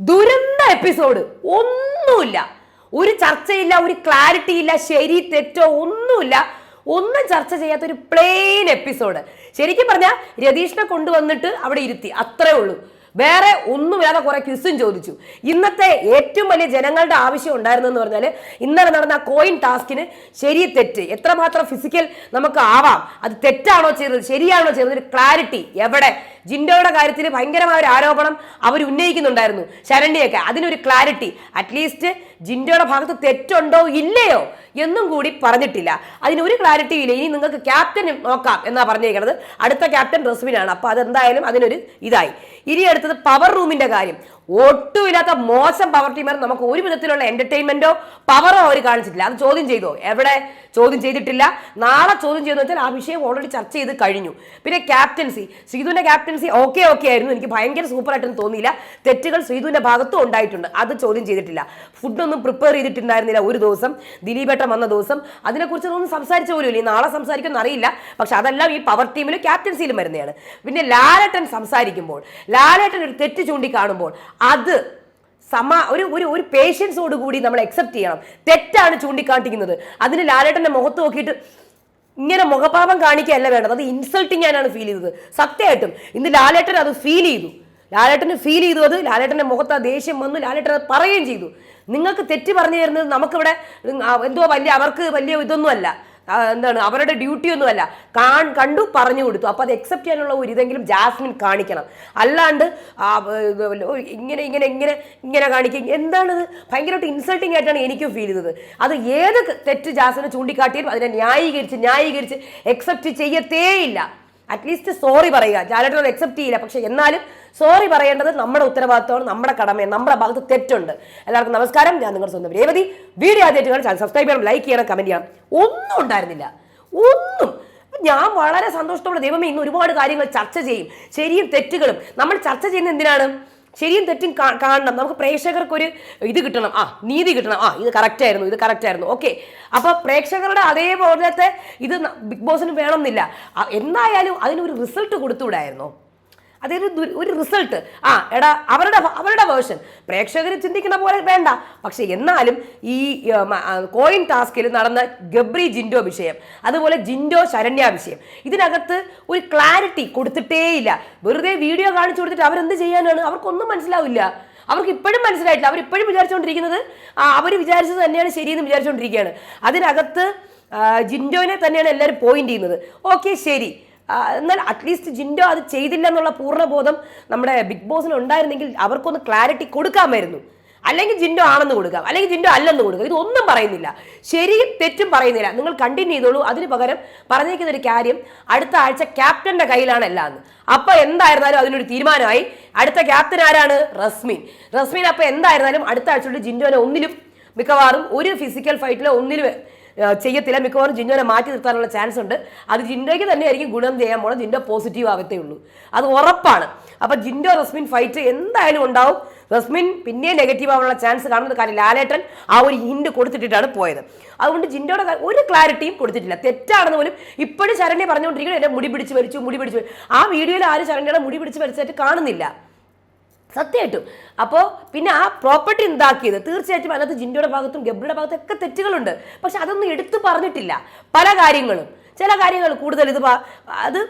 ദുരന്ത എപ്പിസോഡ്. ഒന്നുമില്ല. ഒരു ചർച്ചയില്ല ഒരു ക്ലാരിറ്റി ഇല്ല ശരി തെറ്റോ ഒന്നുമില്ല. ഒന്നും ചർച്ച ചെയ്യാത്ത ഒരു പ്ലെയിൻ എപ്പിസോഡ് ശരിക്കും പറഞ്ഞാൽ രതീഷിനെ കൊണ്ടുവന്നിട്ട് അവിടെ ഇരുത്തി. അത്രേ ഉള്ളൂ. വേറെ ഒന്നുമില്ലാതെ കുറെ ക്വിസും ചോദിച്ചു. ഇന്നത്തെ ഏറ്റവും വലിയ ജനങ്ങളുടെ ആവശ്യം ഉണ്ടായിരുന്നെന്ന് പറഞ്ഞാൽ ഇന്നലെ നടന്ന കോയിൻ ടാസ്കിന് ശരി തെറ്റ്. എത്രമാത്രം ഫിസിക്കൽ നമുക്ക് ആവാം. അത് തെറ്റാണോ ചെയ്തത്? ശരിയാണോ ചെയ്തത്? ഒരു ക്ലാരിറ്റി എവിടെ? ജിൻഡോയുടെ കാര്യത്തിൽ ഭയങ്കരമായ ഒരു ആരോപണം അവർ ഉന്നയിക്കുന്നുണ്ടായിരുന്നു. ശരണ്യൊക്കെ അതിനൊരു ക്ലാരിറ്റി അറ്റ്ലീസ്റ്റ് ജിൻഡോയുടെ ഭാഗത്ത് തെറ്റുണ്ടോ? ഇല്ലയോ? എന്നും കൂടി പറഞ്ഞിട്ടില്ല. അതിനൊരു ക്ലാരിറ്റി ഇല്ല. ഇനി നിങ്ങൾക്ക് ക്യാപ്റ്റൻ നോക്കാം എന്നാ പറഞ്ഞേക്കുന്നത് അടുത്ത ക്യാപ്റ്റൻ റസ്മിനാണ്. അപ്പൊ അതെന്തായാലും അതിനൊരു ഇതായി. ഇനി അടുത്തത് പവർ റൂമിന്റെ കാര്യം. ഒട്ടുമില്ലാത്ത മോശം പവർ ടീമർ നമുക്ക് ഒരു വിധത്തിലുള്ള എന്റർടൈൻമെന്റോ പവറോ അവർ കാണിച്ചിട്ടില്ല. അത് ചോദ്യം ചെയ്തോ? എവിടെ? ചോദ്യം ചെയ്തിട്ടില്ല. നാളെ ചോദ്യം ചെയ്തെന്ന് വെച്ചാൽ ആ വിഷയം ഓൾറെഡി ചർച്ച ചെയ്ത് കഴിഞ്ഞു. പിന്നെ ക്യാപ്റ്റൻസി ശ്രീധുവിന്റെ ക്യാപ്റ്റൻസി ഓക്കെ ഓക്കെ ആയിരുന്നു. എനിക്ക് ഭയങ്കര സൂപ്പർ ആയിട്ടൊന്നും തോന്നിയില്ല. തെറ്റുകൾ ശ്രീധുവിന്റെ ഭാഗത്തും ഉണ്ടായിട്ടുണ്ട്. അത് ചോദ്യം ചെയ്തിട്ടില്ല. ഫുഡൊന്നും പ്രിപ്പയർ ചെയ്തിട്ടുണ്ടായിരുന്നില്ല ഒരു ദിവസം. ദിലീപേട്ടൻ വന്ന ദിവസം. അതിനെക്കുറിച്ച് ഒന്നും സംസാരിച്ച പോലും ഇല്ല. നാളെ സംസാരിക്കുമെന്ന് അറിയില്ല. പക്ഷെ അതെല്ലാം ഈ പവർ ടീമിലും ക്യാപ്റ്റൻസിയിലും വരുന്നതാണ്. പിന്നെ ലാലേട്ടൻ സംസാരിക്കുമ്പോൾ ലാലേട്ടൻ ഒരു തെറ്റ് ചൂണ്ടിക്കാണുമ്പോൾ അത് സമ ഒരു ഒരു ഒരു പേഷ്യൻസോട് കൂടി നമ്മൾ അക്സെപ്റ്റ് ചെയ്യണം. തെറ്റാണ് ചൂണ്ടിക്കാട്ടിക്കുന്നത് അതിന് ലാലേട്ടന്റെ മുഖത്ത് നോക്കിയിട്ട് ഇങ്ങനെ മുഖപാപം കാണിക്കുകയല്ല വേണ്ടത്. അത് ഇൻസൾട്ടിങ് ആണ് ഫീൽ ചെയ്തത്. സത്യമായിട്ടും ഇന്ന് ലാലേട്ടൻ അത് ഫീൽ ചെയ്തു. ലാലേട്ടന് ഫീൽ ചെയ്തു അത്. ലാലേട്ടന്റെ മുഖത്ത് ആ ദേഷ്യം വന്നു. ലാലേട്ടൻ അത് പറയുകയും ചെയ്തു. നിങ്ങൾക്ക് തെറ്റ് പറഞ്ഞു തരുന്നത് നമുക്കിവിടെ എന്തോ വലിയ അവർക്ക് വലിയ ഇതൊന്നുമല്ല. എന്താണ് അവരുടെ ഡ്യൂട്ടി ഒന്നുമല്ല. കാൺ കണ്ടു പറഞ്ഞു കൊടുത്തു. അപ്പോൾ അത് അക്സെപ്റ്റ് ചെയ്യാനുള്ള ഒരു ഇതെങ്കിലും ജാസ്മിൻ കാണിക്കണം. അല്ലാണ്ട് ഇങ്ങനെ ഇങ്ങനെ ഇങ്ങനെ ഇങ്ങനെ കാണിക്കുക എന്താണിത്? ഭയങ്കരമായിട്ട് ഇൻസൾട്ടിങ് ആയിട്ടാണ് എനിക്കും ഫീൽ ചെയ്തത്. അത് ഏത് തെറ്റ് ജാസ്മിനെ ചൂണ്ടിക്കാട്ടിയാലും അതിനെ ന്യായീകരിച്ച് ന്യായീകരിച്ച് അക്സെപ്റ്റ് ചെയ്യത്തേയില്ല. അറ്റ്ലീസ്റ്റ് സോറി പറയുക. ജാലേട്ടൻ അക്സെപ്റ്റ് ചെയ്യില്ല. പക്ഷെ എന്നാലും സോറി പറയേണ്ടത് നമ്മുടെ ഉത്തരവാദിത്തമാണ് നമ്മുടെ കടമയാണ് നമ്മുടെ ഭാഗത്ത് തെറ്റുണ്ട്. എല്ലാവർക്കും നമസ്കാരം. ഞാൻ നിങ്ങളുടെ സ്വന്തം രേവതി. വീഡിയോ ആദ്യമായിട്ട് കാണാൻ സബ്സ്ക്രൈബ് ചെയ്യണം ലൈക്ക് ചെയ്യണം കമന്റ് ചെയ്യണം. ഒന്നും ഉണ്ടായിരുന്നില്ല. ഒന്നും. ഞാൻ വളരെ സന്തോഷത്തോടെ ദൈവമേ ഇന്ന് ഒരുപാട് കാര്യങ്ങൾ ചർച്ച ചെയ്യും. ശരിയും തെറ്റുകളും. നമ്മൾ ചർച്ച ചെയ്യുന്നത് എന്തിനാണ്? ശരിയും തെറ്റും കാണണം. നമുക്ക് പ്രേക്ഷകർക്കൊരു ഇത് കിട്ടണം. ആ നീതി കിട്ടണം. ആ ഇത് കറക്റ്റ് ആയിരുന്നു ഇത് കറക്റ്റ് ആയിരുന്നു. ഓക്കെ അപ്പൊ പ്രേക്ഷകരുടെ അതേപോലത്തെ ഇത് ബിഗ് ബോസിന് വേണമെന്നില്ല. എന്തായാലും അതിനൊരു റിസൾട്ട് കൊടുത്തുകൂടായിരുന്നോ അതൊരു ഒരു റിസൾട്ട്. ആ എടാ അവരുടെ അവരുടെ വേർഷൻ. പ്രേക്ഷകർ ചിന്തിക്കുന്ന പോലെ വേണ്ട. പക്ഷെ എന്നാലും ഈ കോയിൻ ടാസ്കിൽ നടന്ന ഗബ്രി ജിൻഡോ വിഷയം അതുപോലെ ജിൻഡോ ശരണ്യ വിഷയം ഇതിനകത്ത് ഒരു ക്ലാരിറ്റി കൊടുത്തിട്ടേയില്ല. വെറുതെ വീഡിയോ കാണിച്ചു കൊടുത്തിട്ട് അവരെന്ത് ചെയ്യാനാണ്? അവർക്കൊന്നും മനസ്സിലാവില്ല. അവർക്ക് ഇപ്പോഴും മനസ്സിലായിട്ടില്ല. അവർ ഇപ്പോഴും വിചാരിച്ചുകൊണ്ടിരിക്കുന്നത് അവർ വിചാരിച്ചത് തന്നെയാണ് ശരിയെന്ന് വിചാരിച്ചുകൊണ്ടിരിക്കുകയാണ് അതിനകത്ത് ജിൻഡോനെ തന്നെയാണ് എല്ലാവരും പോയിന്റ് ചെയ്യുന്നത്. ഓക്കെ ശരി. എന്നാൽ അറ്റ്ലീസ്റ്റ് ജിൻഡോ അത് ചെയ്തില്ല എന്നുള്ള പൂർണബോധം നമ്മുടെ ബിഗ് ബോസിന് ഉണ്ടായിരുന്നെങ്കിൽ അവർക്കൊന്ന് ക്ലാരിറ്റി കൊടുക്കാമായിരുന്നു. അല്ലെങ്കിൽ ജിൻഡോ ആണെന്ന് കൊടുക്കാം. അല്ലെങ്കിൽ ജിൻഡോ അല്ലെന്ന് കൊടുക്കാം. ഇതൊന്നും പറയുന്നില്ല. ശരിയും തെറ്റും പറയുന്നില്ല. നിങ്ങൾ കണ്ടിന്യൂ ചെയ്തോളൂ. അതിന് പകരം പറഞ്ഞേക്കുന്ന ഒരു കാര്യം അടുത്ത ആഴ്ച ക്യാപ്റ്റന്റെ കയ്യിലാണ് എല്ലാം അപ്പൊ എന്തായിരുന്നാലും അതിനൊരു തീരുമാനമായി. അടുത്ത ക്യാപ്റ്റൻ ആരാണ്? റസ്മിൻ. റസ്മിൻ അപ്പൊ എന്തായിരുന്നാലും അടുത്ത ആഴ്ച ജിൻഡോനെ ഒന്നിലും മിക്കവാറും ഒരു ഫിസിക്കൽ ഫൈറ്റിലോ ഒന്നിലും ചെയ്യത്തില്ല. മിക്കവാറും ജിന്നോനെ മാറ്റി നിർത്താനുള്ള ചാൻസ് ഉണ്ട്. അത് ജിൻഡോയ്ക്ക് തന്നെയായിരിക്കും ഗുണം ചെയ്യാൻ പോണത്. ജിൻഡോ പോസിറ്റീവ് ആവത്തേ ഉള്ളൂ. അത് ഉറപ്പാണ്. അപ്പൊ ജിൻഡോ റസ്മിൻ ഫൈറ്റ് എന്തായാലും ഉണ്ടാവും. റസ്മിൻ പിന്നെ നെഗറ്റീവ് ആവാനുള്ള ചാൻസ് കാണുന്നത് കാര്യം ലാലേട്ടൻ ആ ഒരു ഹിൻഡ് കൊടുത്തിട്ടിട്ടാണ് പോയത്. അതുകൊണ്ട് ജിൻഡോയുടെ ഒരു ക്ലാരിറ്റിയും കൊടുത്തിട്ടില്ല. തെറ്റാണെന്ന് പോലും ഇപ്പോഴും ശരണ്യ പറഞ്ഞുകൊണ്ടിരിക്കുന്നത് എന്നെ മുടി പിടിച്ച് വലിച്ചു മുടി പിടിച്ച് ആ വീഡിയോയിൽ ആരും ശരണ്യയുടെ മുടി പിടിച്ച് വലിച്ചായിട്ട് കാണുന്നില്ല. സത്യമായിട്ടും. അപ്പോൾ പിന്നെ ആ പ്രോപ്പർട്ടി ഉണ്ടാക്കിയത് തീർച്ചയായിട്ടും അതിനകത്ത് ജിൻഡോയുടെ ഭാഗത്തും ഗബ്രിയുടെ ഭാഗത്തും ഒക്കെ തെറ്റുകളുണ്ട്. പക്ഷെ അതൊന്നും എടുത്തു പറഞ്ഞിട്ടില്ല. പല കാര്യങ്ങളും. ചില കാര്യങ്ങൾ കൂടുതൽ ഇത് അത്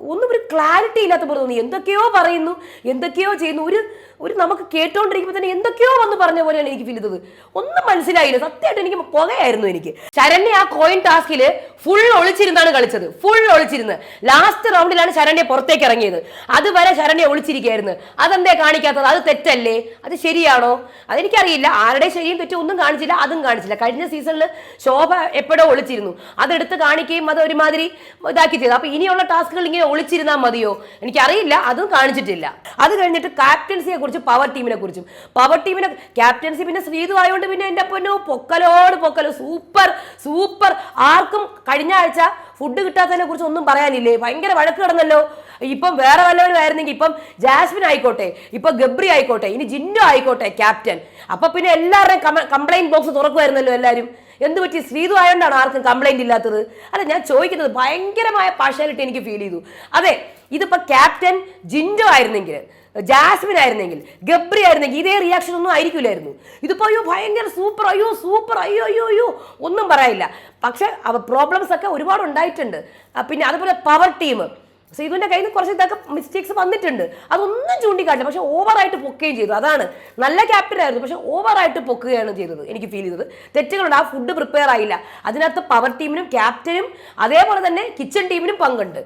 ഒന്നും ഒരു ക്ലാരിറ്റി ഇല്ലാത്ത പോലെ തോന്നി. എന്തൊക്കെയോ പറയുന്നു എന്തൊക്കെയോ ചെയ്യുന്നു. ഒരു ഒരു നമുക്ക് കേട്ടോണ്ടിരിക്കുമ്പോൾ തന്നെ എന്തൊക്കെയോ വന്ന് പറഞ്ഞ പോലെയാണ് എനിക്ക് ഫീൽ ചെയ്തത്. ഒന്നും മനസ്സിലായില്ല. സത്യമായിട്ട് എനിക്ക് പുകയായിരുന്നു എനിക്ക്. ശരണ്യ ആ കോയിൻ ടാസ്കിൽ ഫുൾ ഒളിച്ചിരുന്നാണ് കളിച്ചത്. ഫുൾ ഒളിച്ചിരുന്ന്. ലാസ്റ്റ് റൗണ്ടിലാണ് ശരണ്യ പുറത്തേക്ക് ഇറങ്ങിയത്. അതുവരെ ശരണ്യ ഒളിച്ചിരിക്കുകയായിരുന്നു. അതെന്തേ കാണിക്കാത്തത്? അത് തെറ്റല്ലേ? അത് ശരിയാണോ? അതെനിക്കറിയില്ല. ആരുടെ ശരിയും തെറ്റും ഒന്നും കാണിച്ചില്ല. അതും കാണിച്ചില്ല. കഴിഞ്ഞ സീസണിൽ ശോഭ എപ്പോഴോ ഒളിച്ചിരുന്നു. അതെടുത്ത് കാണിക്കുകയും അത് ഒരുമാതിരി ഇതാക്കി ചെയ്തു. അപ്പൊ ഇനിയുള്ള ടാസ്കുകൾ ഇങ്ങനെ ഒളിച്ചിരുന്നാൽ മതിയോ? എനിക്കറിയില്ല അതും കാണിച്ചിട്ടില്ല. അത് കഴിഞ്ഞിട്ട് ക്യാപ്റ്റൻസിയെ കുറിച്ച് പവർ ടീമിനെ കുറിച്ചും. പവർ ടീമിനെ ക്യാപ്റ്റൻസി പിന്നെ ശ്രീതു ആയതുകൊണ്ട് പിന്നെ എന്റെ പൊന്നോ പൊക്കലോട് പൊക്കലോ സൂപ്പർ സൂപ്പർ ആർക്കും കഴിഞ്ഞ ആഴ്ച ഫുഡ് കിട്ടാത്തതിനെ കുറിച്ച് ഒന്നും പറയാനില്ലേ? ഭയങ്കര വഴക്ക് കിടന്നല്ലോ. ഇപ്പം വേറെ വല്ലവരും ആയിരുന്നെങ്കിൽ ഇപ്പം ജാസ്മിൻ ആയിക്കോട്ടെ ഇപ്പം ഗബ്രി ആയിക്കോട്ടെ ഇനി ജിന്നു ആയിക്കോട്ടെ ക്യാപ്റ്റൻ അപ്പൊ പിന്നെ എല്ലാവരുടെയും കംപ്ലൈന്റ് ബോക്സ് തുറക്കുമായിരുന്നല്ലോ എല്ലാവരും. എന്ത് പറ്റി? ശ്രീതു ആയതുകൊണ്ടാണ് ആർക്കും കംപ്ലൈന്റ് ഇല്ലാത്തത്? അല്ല ഞാൻ ചോദിക്കുന്നത് ഭയങ്കരമായ പാഷാലിറ്റി എനിക്ക് ഫീൽ ചെയ്തു. അതെ ഇതിപ്പോ ക്യാപ്റ്റൻ ജിൻഡോ ആയിരുന്നെങ്കിൽ ജാസ്മിൻ ആയിരുന്നെങ്കിൽ ഗബ്രി ആയിരുന്നെങ്കിൽ ഇതേ റിയാക്ഷൻ ഒന്നും ആയിരിക്കില്ലായിരുന്നു. ഇതിപ്പോ അയ്യോ ഭയങ്കര സൂപ്പർ അയ്യോ സൂപ്പർ അയ്യോ അയ്യോ അയ്യോ ഒന്നും പറയില്ല പക്ഷെ പ്രോബ്ലംസ് ഒക്കെ ഒരുപാട് ഉണ്ടായിട്ടുണ്ട്. പിന്നെ അതുപോലെ പവർ ടീം സീതുവിന്റെ കയ്യിൽ നിന്ന് കുറച്ച് ഇതൊക്കെ മിസ്റ്റേക്സ് വന്നിട്ടുണ്ട്. അതൊന്നും ചൂണ്ടിക്കാട്ടില്ല. പക്ഷെ ഓവറായിട്ട് പൊക്കുകയും ചെയ്തു. അതാണ്. നല്ല ക്യാപ്റ്റൻ ആയിരുന്നു. പക്ഷെ ഓവറായിട്ട് പൊക്കുകയാണ് ചെയ്തത്. എനിക്ക് ഫീൽ ചെയ്തത്. തെറ്റുകളുണ്ട്. ആ ഫുഡ് പ്രിപ്പയർ ആയില്ല. അതിനകത്ത് പവർ ടീമിനും ക്യാപ്റ്റനും അതേപോലെ തന്നെ കിച്ചൺ ടീമിനും പങ്കുണ്ട്.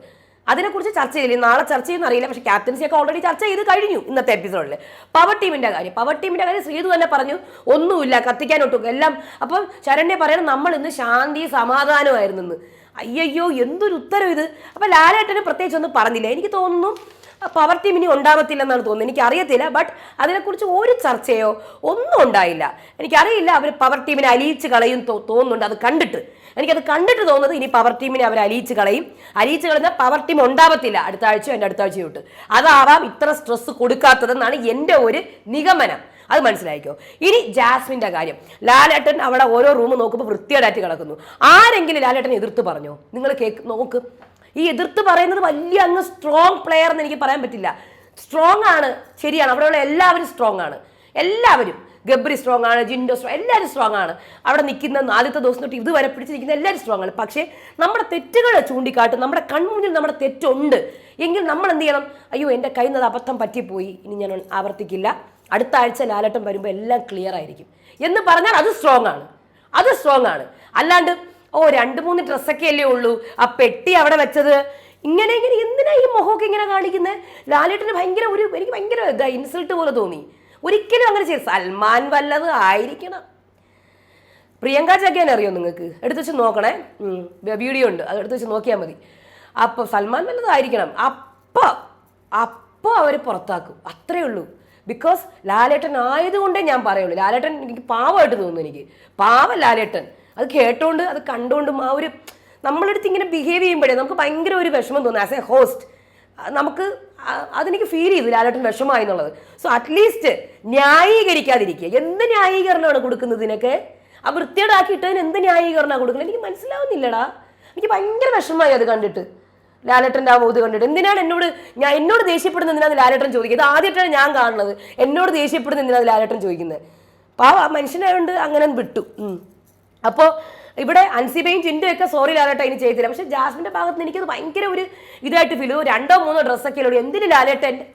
അതിനെക്കുറിച്ച് ചർച്ച ചെയ്തില്ല. നാളെ ചർച്ച ചെയ്യുന്ന അറിയില്ല. പക്ഷേ ക്യാപ്റ്റൻസി ഒക്കെ ഓൾറെഡി ചർച്ച ചെയ്ത് കഴിഞ്ഞു ഇന്നത്തെ എപ്പിസോഡിൽ പവർ ടീമിന്റെ കാര്യം. പവർ ടീമിന്റെ കാര്യം ശ്രീതു തന്നെ പറഞ്ഞു. ഒന്നുമില്ല. കത്തിക്കാൻ ഒട്ടും. എല്ലാം. അപ്പം ശരണ്യ പറയണം. നമ്മൾ ഇന്ന് ശാന്തി സമാധാനമായിരുന്നു അയ്യയ്യോ എന്തൊരു ഉത്തരം ഇത്? അപ്പോൾ ലാലേട്ടന് പ്രത്യേകിച്ച് ഒന്നും പറഞ്ഞില്ല. എനിക്ക് തോന്നുന്നു പവർ ടീം ഇനി ഉണ്ടാവത്തില്ലെന്നാണ് തോന്നുന്നത്. എനിക്ക് അറിയത്തില്ല ബട്ട് അതിനെക്കുറിച്ച് ഒരു ചർച്ചയോ ഒന്നും ഉണ്ടായില്ല. എനിക്കറിയില്ല അവർ പവർ ടീമിനെ അലിയിച്ച് കളയും തോന്നുന്നുണ്ട്. അത് കണ്ടിട്ട്. എനിക്കത് കണ്ടിട്ട് തോന്നുന്നത് ഇനി പവർ ടീമിനെ അവർ അലിയിച്ച് കളയും. അലിയിച്ച് കളഞ്ഞാൽ പവർ ടീം ഉണ്ടാവത്തില്ല അടുത്ത ആഴ്ചയോ എന്റെ അടുത്ത ആഴ്ചയോ തൊട്ട് അതാവാം ഇത്ര സ്ട്രെസ് കൊടുക്കാത്തതെന്നാണ് എന്റെ ഒരു നിഗമനം. അത് മനസ്സിലായിക്കോ? ഇനി ജാസ്മിന്റെ കാര്യം. ലാലേട്ടൻ അവിടെ ഓരോ റൂം നോക്കുമ്പോൾ വൃത്തിയേടായിട്ട് കിടക്കുന്നു. ആരെങ്കിലും ലാലേട്ടൻ എതിർത്ത് പറഞ്ഞോ? നിങ്ങൾ കേക്ക് നോക്ക്. ഈ എതിർത്ത് പറയുന്നത് വലിയ അങ്ങ് സ്ട്രോങ് പ്ലെയർ എന്ന് എനിക്ക് പറയാൻ പറ്റില്ല. സ്ട്രോങ് ആണ് ശരിയാണ്. അവിടെയുള്ള എല്ലാവരും സ്ട്രോങ് ആണ്. എല്ലാവരും. ഗബ്രി സ്ട്രോങ് ആണ് ജിൻഡോ സ്ട്രോങ് എല്ലാവരും സ്ട്രോങ് ആണ്. അവിടെ നിൽക്കുന്ന ആദ്യത്തെ ദിവസം തൊട്ട് ഇതുവരെ പിടിച്ച് നിൽക്കുന്ന എല്ലാവരും സ്ട്രോങ് ആണ്. പക്ഷേ നമ്മുടെ തെറ്റുകൾ ചൂണ്ടിക്കാട്ടും നമ്മുടെ കൺമുന്നിൽ നമ്മുടെ തെറ്റുണ്ട്. എങ്കിൽ നമ്മൾ എന്ത് ചെയ്യണം? അയ്യോ എന്റെ കയ്യിൽ നിന്ന് അത് അബദ്ധം പറ്റിപ്പോയി. ഇനി ഞാൻ ആവർത്തിക്കില്ല. അടുത്ത ആഴ്ച ലാലട്ടം വരുമ്പോൾ എല്ലാം ക്ലിയർ ആയിരിക്കും. എന്ന് പറഞ്ഞാൽ അത് സ്ട്രോങ് ആണ്. അത് സ്ട്രോങ് ആണ്. അല്ലാണ്ട് ഓ രണ്ട് മൂന്ന് ഡ്രസ്സൊക്കെ അല്ലേ ഉള്ളൂ. ആ പെട്ടി അവിടെ വെച്ചത്. ഇങ്ങനെ ഇങ്ങനെ എന്തിനാ ഈ മുഖമൊക്കെ ഇങ്ങനെ കാണിക്കുന്നത് ലാലേട്ടന് ഭയങ്കര ഒരു എനിക്ക് ഭയങ്കര ഇൻസൾട്ട് പോലെ തോന്നി. ഒരിക്കലും അങ്ങനെ ചെയ്യും സൽമാൻ വല്ലത് ആയിരിക്കണം. പ്രിയങ്ക ചാക്കിയാൻ അറിയോ നിങ്ങൾക്ക്? എടുത്ത് വെച്ച് നോക്കണേ. വീഡിയോ ഉണ്ട്. അത് എടുത്ത് വെച്ച് നോക്കിയാൽ മതി. അപ്പോൾ സൽമാൻ വല്ലതായിരിക്കണം അപ്പോൾ അപ്പോൾ അവർ പുറത്താക്കും. അത്രേ ഉള്ളൂ. ബിക്കോസ് ലാലേട്ടൻ ആയതുകൊണ്ടേ ഞാൻ പറയുള്ളൂ. ലാലേട്ടൻ എനിക്ക് പാവമായിട്ട് തോന്നുന്നു എനിക്ക്. പാവം ലാലേട്ടൻ. അത് കേട്ടോണ്ട് അത് കണ്ടുകൊണ്ടും ആ ഒരു നമ്മളടുത്ത് ഇങ്ങനെ ബിഹേവ് ചെയ്യുമ്പോഴേ നമുക്ക് ഭയങ്കര ഒരു വിഷമം തോന്നും ആസ് എ ഹോസ്റ്റ് നമുക്ക് അതെനിക്ക് ഫീൽ ചെയ്തു ലാലേട്ടൻ വിഷമമായി എന്നുള്ളത്. സോ അറ്റ്ലീസ്റ്റ് ന്യായീകരിക്കാതിരിക്കുക. എന്ത് ന്യായീകരണമാണ് കൊടുക്കുന്നതിനൊക്കെ ആ വൃത്തിയോടാക്കിയിട്ടതിന് എന്ത് ന്യായീകരണമാണ് കൊടുക്കുന്നത്? എനിക്ക് മനസ്സിലാവുന്നില്ലടാ. എനിക്ക് ഭയങ്കര വിഷമമായി അത് കണ്ടിട്ട്. ലാലേട്ടന്റെ ആ ഇത് കണ്ടിട്ട്. എന്തിനാണ് എന്നോട് ഞാൻ എന്നോട് ദേഷ്യപ്പെടുന്ന എന്തിനാണ് ലാലേട്ടൻ ചോദിക്കുക ഇത് ആദ്യമായിട്ടാണ് ഞാൻ കാണുന്നത്. എന്നോട് ദേഷ്യപ്പെടുന്ന എന്തിനാണ് ലാലേട്ടൻ ചോദിക്കുന്നത്? അപ്പോൾ ആ മനുഷ്യനായതുകൊണ്ട് അങ്ങനെ വിട്ടു. അപ്പോൾ ഇവിടെ അൻസിബയും ഒക്കെ സോറി ലാലേട്ട ഇനി ചെയ്തില്ല പക്ഷെ ജാസ്മിന്റെ ഭാഗത്ത് നിന്ന് എനിക്കത് ഭയങ്കര ഒരു ഇതായിട്ട് ഫീൽ രണ്ടോ മൂന്നോ ഡ്രസ്സൊക്കെ ഉള്ളൂ. എന്തിന് എന്റെ